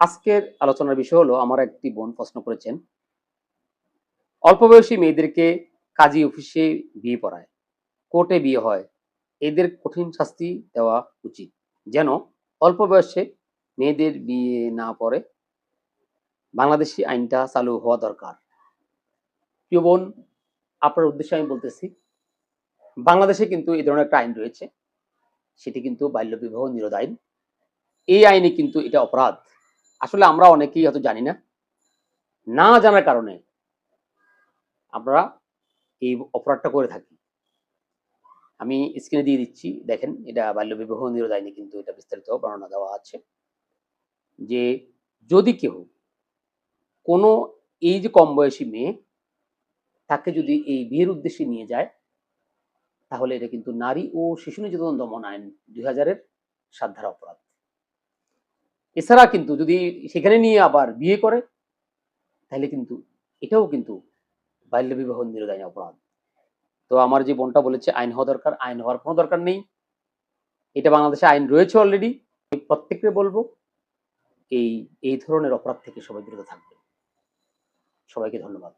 আজকের আলোচনার বিষয় হলো, আমার একটি বোন প্রশ্ন করেছেন, অল্প বয়সী মেয়েদেরকে কাজী অফিসে বিয়ে পড়ায়, কোর্টে বিয়ে হয়, এদের কঠিন শাস্তি দেওয়া উচিত। যেন অল্প বয়সে মেয়েদের বিয়ে না পড়ে, বাংলাদেশি আইনটা চালু হওয়া দরকার। প্রিয় বোন, আপনার উদ্দেশ্যে আমি বলতেছি, বাংলাদেশে কিন্তু এই ধরনের একটা আইন রয়েছে, সেটি কিন্তু বাল্যবিবাহ নিরোধ আইন। এই আইনে কিন্তু এটা অপরাধ। আসলে আমরা অনেকেই হয়তো জানি না। না জানার কারণে আমরা এই অপরাধটা করে থাকি। আমি স্ক্রিনে দিয়ে দিচ্ছি, দেখেন, এটা বাল্য বিবাহ নিরোধ আইনে কিন্তু এটা বিস্তারিত বর্ণনা দেওয়া আছে যে যদি কেউ কোনো এই যে কম বয়সী মেয়ে তাকে যদি এই বিয়ের উদ্দেশ্যে নিয়ে যায়, তাহলে এটা কিন্তু নারী ও শিশু নির্যাতন দমন আইন দুই হাজারের সাত অপরাধ। এছাড়া কিন্তু যদি সেখানে নিয়ে আবার বিয়ে করে, তাহলে কিন্তু এটাও কিন্তু বাল্য বিবাহ নিরোধ অপরাধ। তো আমার যে বোনটা বলেছে, আইন হওয়া দরকার, আইন হওয়ার কোনো দরকার নেই। এটা বাংলাদেশে আইন রয়েছে অলরেডি প্রত্যেককে বলব, এই এই ধরনের অপরাধ থেকে সবাই বিরত থাকবে। সবাইকে ধন্যবাদ।